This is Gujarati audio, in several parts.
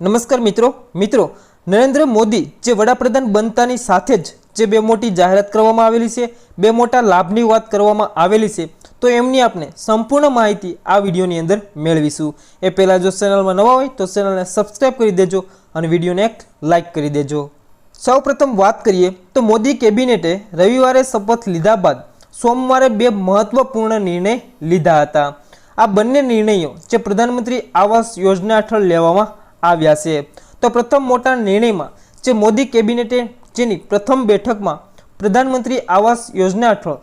નમસ્કાર મિત્રો. મિત્રો, નરેન્દ્ર મોદી જે વડાપ્રધાન બનતાની સાથે જ જે બે મોટી જાહેરાત કરવામાં આવેલી છે, બે મોટા લાભની વાત કરવામાં આવેલી છે, તો એમની આપણે સંપૂર્ણ માહિતી આ વિડીયોની અંદર મેળવીશું. એ પહેલાં જો ચેનલમાં નવા હોય તો ચેનલને સબસ્ક્રાઈબ કરી દેજો અને વિડીયોને એક લાઇક કરી દેજો. સૌપ્રથમ વાત કરીએ તો મોદી કેબિનેટે રવિવારે શપથ લીધા બાદ સોમવારે બે મહત્વપૂર્ણ નિર્ણય લીધા હતા. આ બંને નિર્ણયો જે પ્રધાનમંત્રી આવાસ યોજના હેઠળ લેવામાં આવ્યા છે. તો પ્રથમ મોટા નિર્ણયમાં જે મોદી કેબિનેટે જેની પ્રથમ બેઠકમાં પ્રધાનમંત્રી આવાસ યોજના હેઠળ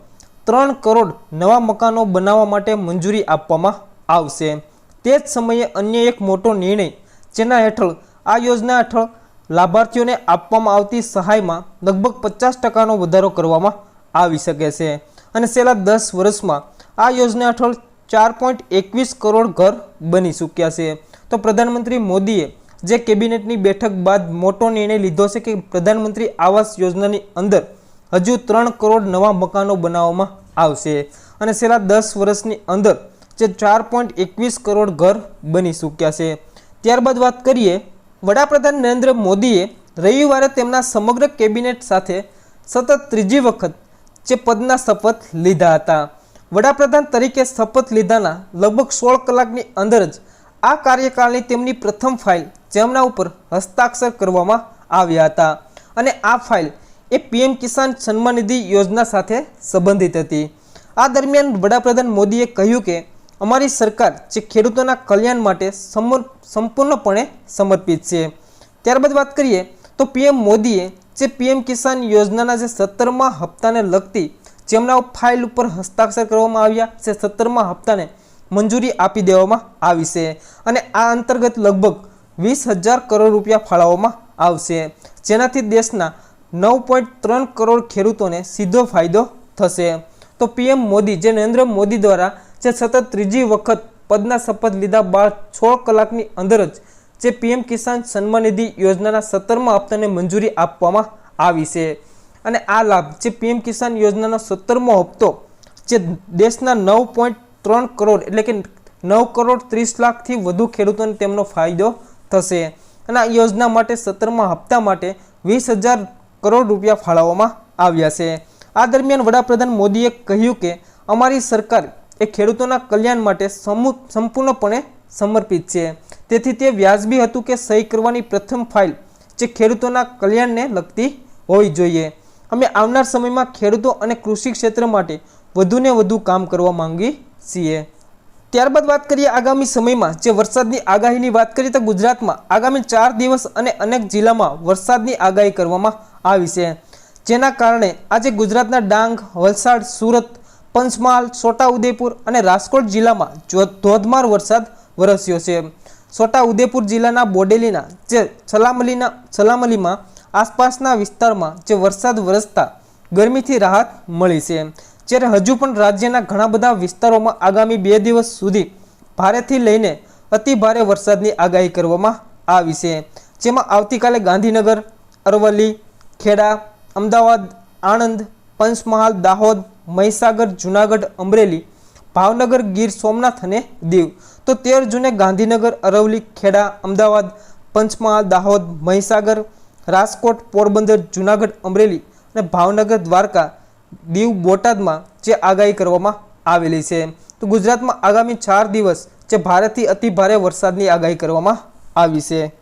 ત્રણ કરોડ નવા મકાનો બનાવવા માટે મંજૂરી આપવામાં આવશે. તે જ સમયે અન્ય એક મોટો નિર્ણય જેના હેઠળ આ યોજના હેઠળ લાભાર્થીઓને આપવામાં આવતી સહાયમાં લગભગ પચાસ ટકાનો વધારો કરવામાં આવી શકે છે. અને છેલ્લા દસ વર્ષમાં આ યોજના હેઠળ ચાર પોઈન્ટ એકવીસ કરોડ ઘર બની ચૂક્યા છે. તો પ્રધાનમંત્રી મોદીએ જે કેબિનેટની બેઠક બાદ મોટો નિર્ણય લીધો છે કે પ્રધાનમંત્રી આવાસ યોજનાની અંદર હજુ ત્રણ કરોડ નવા મકાનો બનાવવામાં આવશે અને છેલ્લા દસ વર્ષની અંદર જે ચાર પોઈન્ટ એકવીસ કરોડ ઘર બની ચૂક્યા છે. ત્યારબાદ વાત કરીએ, વડાપ્રધાન નરેન્દ્ર મોદીએ રવિવારે તેમના સમગ્ર કેબિનેટ સાથે સતત ત્રીજી વખત જે પદના શપથ લીધા હતા. વડાપ્રધાન તરીકે શપથ લીધાના લગભગ સોળ કલાકની અંદર જ આ કાર્યકાળની તેમની પ્રથમ ફાઇલ જેમના ઉપર હસ્તાક્ષર કરવામાં આવ્યા હતા. અને આ ફાઇલ એ પીએમ કિસાન સન્માન નિધિ યોજના સાથે સંબંધિત હતી. આ દરમિયાન વડાપ્રધાન મોદીએ કહ્યું કે, અમારી સરકાર જે ખેડૂતોના કલ્યાણ માટે સંપૂર્ણપણે સમર્પિત છે. ત્યારબાદ વાત કરીએ તો પીએમ મોદીએ જે પીએમ કિસાન યોજનાના જે સત્તરમા હપ્તાને લગતી જેમના ફાઇલ ઉપર હસ્તાક્ષર કરવામાં આવ્યા છે સત્તરમા હપ્તાને મંજૂરી આપી દેવામાં આવી છે અને આ અંતર્ગત લગભગ વીસ હજાર કરોડ રૂપિયા ફાળવવામાં આવશે. જેનાથી દેશના નવ પોઈન્ટ ત્રણ કરોડ ખેડૂતોને સીધો ફાયદો થશે. તો પીએમ મોદી, જે નરેન્દ્ર મોદી દ્વારા જે સતત ત્રીજી વખત પદના શપથ લીધા બાદ છ કલાકની અંદર જ જે પીએમ કિસાન સન્માન નિધિ યોજનાના સત્તરમા હપ્તાને મંજૂરી આપવામાં આવી છે. અને આ લાભ જે પીએમ કિસાન યોજનાનો સત્તરમો હપ્તો જે દેશના નવ પોઈન્ટ ત્રણ કરોડ એટલે કે નવ કરોડ ત્રીસ લાખથી વધુ ખેડૂતોને તેમનો ફાયદો થશે. અને આ યોજના માટે સત્તરમા હપ્તા માટે વીસ હજાર કરોડ રૂપિયા ફાળવવામાં આવ્યા છે. આ દરમિયાન વડાપ્રધાન મોદીએ કહ્યું કે, અમારી સરકાર એ ખેડૂતોના કલ્યાણ માટે સંપૂર્ણપણે સમર્પિત છે. તેથી તે વ્યાજબી હતું કે સહી કરવાની પ્રથમ ફાઇલ જે ખેડૂતોના કલ્યાણને લગતી હોવી જોઈએ. અમે આવનાર સમયમાં ખેડૂતો અને કૃષિ ક્ષેત્ર માટે વધુને વધુ કામ કરવા માંગીએ છીએ. ત્યારબાદ વાત કરીએ આગામી સમયમાં. જે વરસાદની આગાહીની વાત કરીએ તો ગુજરાતમાં આગામી ચાર દિવસ અને અનેક જિલ્લામાં વરસાદની આગાહી કરવામાં આવી છે. જેના કારણે આજે ગુજરાતના ડાંગ, વલસાડ, સુરત, પંચમહાલ, છોટાઉદેપુર અને રાજકોટ જિલ્લામાં ધોધમાર વરસાદ વરસ્યો છે. છોટાઉદેપુર જિલ્લાના બોડેલીના જે સલામલીના સલામલીમાં આસપાસના વિસ્તારમાં જે વરસાદ વરસતા ગરમીથી રાહત મળી છે. જ્યારે હજુ પણ રાજ્યના ઘણા બધા વિસ્તારોમાં આગામી બે દિવસ સુધી ભારેથી લઈને અતિ ભારે વરસાદની આગાહી કરવામાં આવી છે. જેમાં આવતીકાલે ગાંધીનગર, અરવલ્લી, ખેડા, અમદાવાદ, આણંદ, પંચમહાલ, દાહોદ, મહીસાગર, જુનાગઢ, અમરેલી, ભાવનગર, ગીર સોમનાથ અને દીવ. તો તેર જૂને ગાંધીનગર, અરવલ્લી, ખેડા, અમદાવાદ, પંચમહાલ, દાહોદ, મહીસાગર, રાજકોટ, પોરબંદર, જુનાગઢ, અમરેલી અને ભાવનગર, દ્વારકા દીવ બોટાદમાં જે આગાહી કરવામાં આવેલી છે. તો ગુજરાતમાં આગામી ચાર દિવસ જે ભારતથી અતિ ભારે વરસાદની આગાહી કરવામાં આવી છે.